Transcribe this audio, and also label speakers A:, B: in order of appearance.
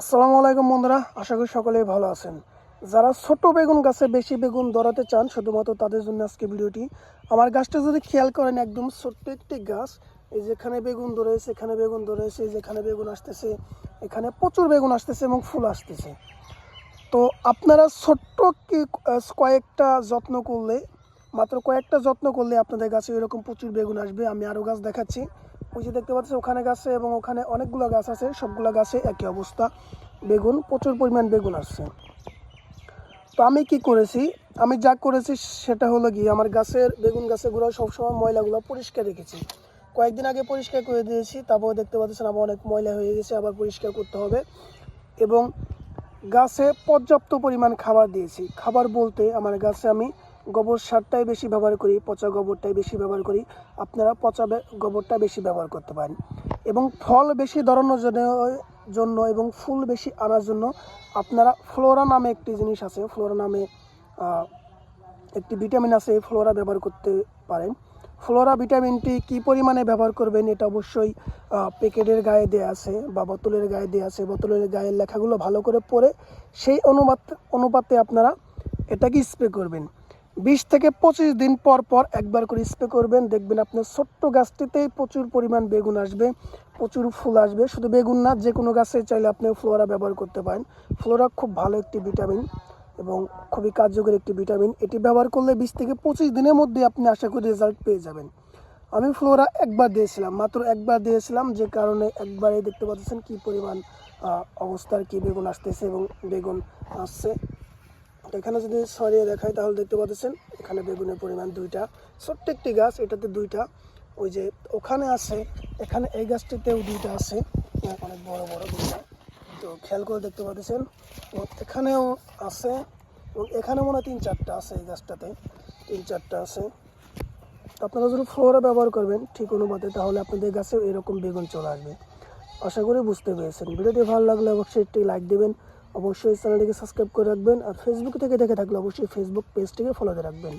A: আসসালামু আলাইকুম বন্ধুরা, আশা করি সকলেই ভালো আছেন। যারা ছোট বেগুন গাছে বেশি বেগুন ধরাতে চান, শুধুমাত্র তাদের জন্য আজকে ভিডিওটি। আমার গাছটা যদি খেয়াল করেন, একদম ছোট্ট একটি গাছ। এই যেখানে বেগুন ধরেছে, এখানে বেগুন ধরেছে যেখানে বেগুন আসতেছে, এখানে প্রচুর বেগুন আসতেছে এবং ফুল আসতেছে। তো আপনারা ছোট্ট কি কয়েকটা যত্ন করলে, মাত্র কয়েকটা যত্ন করলে আপনাদের গাছে এরকম প্রচুর বেগুন আসবে। আমি আরও গাছ দেখাচ্ছি। ওই যে দেখতে পাচ্ছি ওখানে গাছে এবং ওখানে অনেকগুলো গাছ আছে, সবগুলো গাছে একই অবস্থা। বেগুন, প্রচুর পরিমাণ বেগুন আসছে। তো আমি কি করেছি? আমি যা করেছি সেটা হলো গিয়ে আমার গাছের, বেগুন গাছের সবসময় ময়লাগুলো পরিষ্কার রেখেছি। কয়েকদিন আগে পরিষ্কার করে দিয়েছি, তারপর দেখতে পাচ্ছেন আবার অনেক ময়লা হয়ে গেছে, আবার পরিষ্কার করতে হবে। এবং গাছে পর্যাপ্ত পরিমাণ খাবার দিয়েছি। খাবার বলতে আমার গাছে আমি গোবর সারটাই বেশি ব্যবহার করি, পচা গোবরটাই বেশি ব্যবহার করি। আপনারা পচা গোবরটা বেশি ব্যবহার করতে পারেন। এবং ফল বেশি ধরানোর জন্য জন্য এবং ফুল বেশি আনার জন্য আপনারা ফ্লোরা নামে একটি জিনিস আছে। ফ্লোরা নামে একটি ভিটামিন আছে, এই ফ্লোরা ব্যবহার করতে পারেন। ফ্লোরা ভিটামিনটি কি পরিমাণে ব্যবহার করবেন এটা অবশ্যই প্যাকেটের গায়ে দেওয়া আছে বা বোতলের গায়ে দেওয়া আছে। বোতলের গায়ের লেখাগুলো ভালো করে পড়ে সেই অনুপাত অনুপাতে আপনারা এটাকে স্প্রে করবেন। বিশ থেকে পঁচিশ দিন পর পর একবার করে স্প্রে করবেন। দেখবেন আপনার ছোট্ট গাছটিতেই প্রচুর পরিমাণ বেগুন আসবে, প্রচুর ফুল আসবে। শুধু বেগুন না, যে কোনো গাছে চাইলে আপনি ফ্লোরা ব্যবহার করতে পারেন। ফ্লোরা খুব ভালো একটি ভিটামিন এবং খুবই কার্যকরী একটি ভিটামিন। এটি ব্যবহার করলে বিশ থেকে পঁচিশ দিনের মধ্যে আপনি আশা করি রেজাল্ট পেয়ে যাবেন। আমি ফ্লোরা একবার দিয়েছিলাম, মাত্র একবার দিয়েছিলাম, যে কারণে একবারে দেখতে পাচ্ছেন কি পরিমাণ অবস্থার কি বেগুন আসতেছে এবং বেগুন আসছে। এখানে যদি সরিয়ে দেখাই, তাহলে দেখতে পাচ্ছেন, এখানে বেগুনের পরিমাণ দুইটা। ছোট্ট একটি গাছ, এটাতে দুইটা। ওই যে ওখানে আছে, এখানে এই গাছটিতেও দুইটা আছে। অনেক বড় বড় দুইটা। তো খেয়াল করে দেখতে পাচ্ছেন এখানেও আছে, এবং এখানে মনে হয় তিন চারটা আছে এই গাছটাতে। তিন চারটা আছে। তো আপনারা যদি ফ্লোরা ব্যবহার করবেন ঠিক অনুপাতে, তাহলে আপনাদের গাছেও এরকম বেগুন চলে আসবে। আশা করি বুঝতে পেরেছেন। ভিডিওটি ভালো লাগলে অবশ্যই একটি লাইক দেবেন অবশ্যই চ্যানেলটিকে সাবস্ক্রাইব করে রাখবেন আর ফেসবুক থেকে দেখে থাকলে অবশ্যই ফেসবুক পেজটিকে ফলোতে রাখবেন।